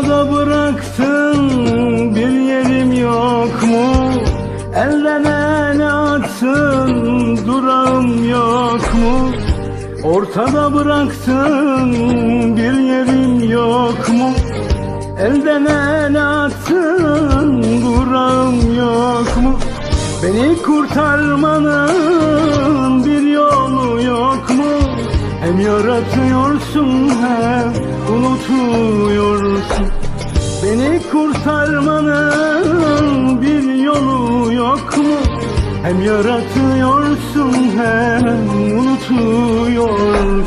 Yolda bıraktın bir yerim yok mu? Elden ele attın durağım yok mu? Ortada bıraktın bir yerim yok mu? Elden ele attın durağım yok mu? Beni kurtarmanın yaratıyorsun hem unutuyorsun Beni kurtarmanın bir yolu yok mu? Hem yaratıyorsun hem unutuyorsun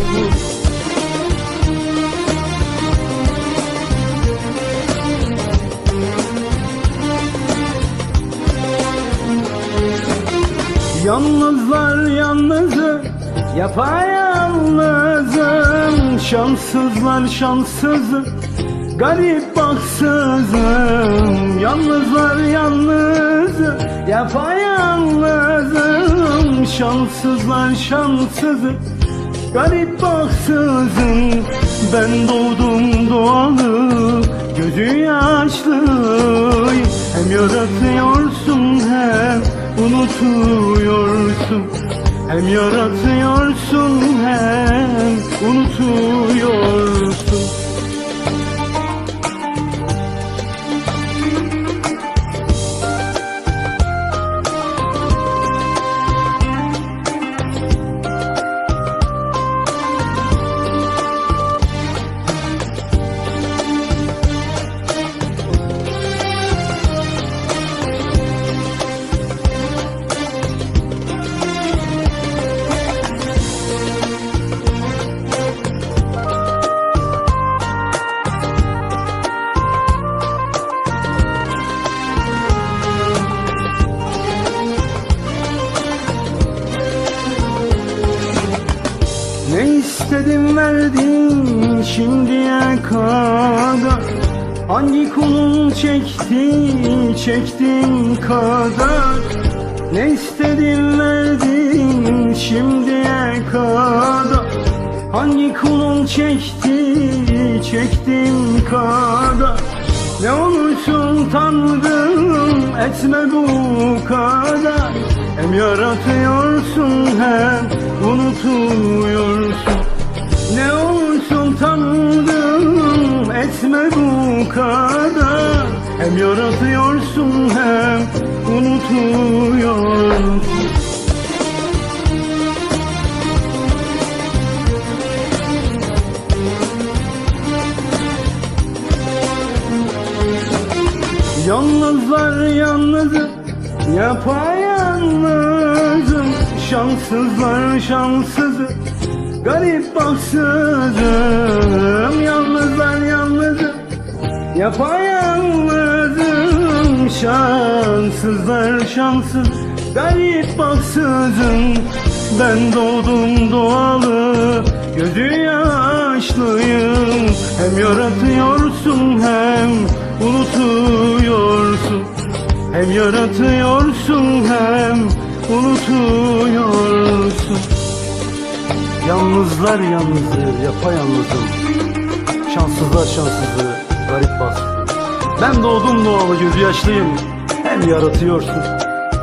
Yalnızlar yalnızı yapayalnızım Şanssızlar şanssızı garip baksızım Yalnızlar yalnızı yapayalnızım Şanssızlar şanssızı garip baksızım Ben doğdum doğalı gözü yaşlıyım Hem yaratıyorsun hem unutuyorsun Hem yaratıyorsun hem unutuyorsun istedim verdin. Şimdiye kadar Hangi kulun çekti çektin kadar Ne istedim verdin. Şimdiye kadar Hangi kulun çekti çektin kadar Ne olursun tanrım etme bu kadar Hem yaratıyorsun hem unutuyorsun kadar. Hem yaratıyorsun hem unutuyorsun. Yalnızlar yalnızım Yapayalnızım Şanssızlar şanssızım Garip baksızım Yalnızlar Yapayalnızım Şanssızlar şanssız. Garip baksızım Ben doğdum doğalı. Gözü yaşlıyım Hem yaratıyorsun hem unutuyorsun. Hem yaratıyorsun hem unutuyorsun. Yalnızlar yalnızı yapayalnızım. Şanssızlar şanssızı garip bassız Ben doğdum doğalı gözü yaşlıyım Hem yaratıyorsun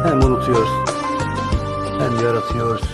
hem unutuyorsun. Hem yaratıyorsun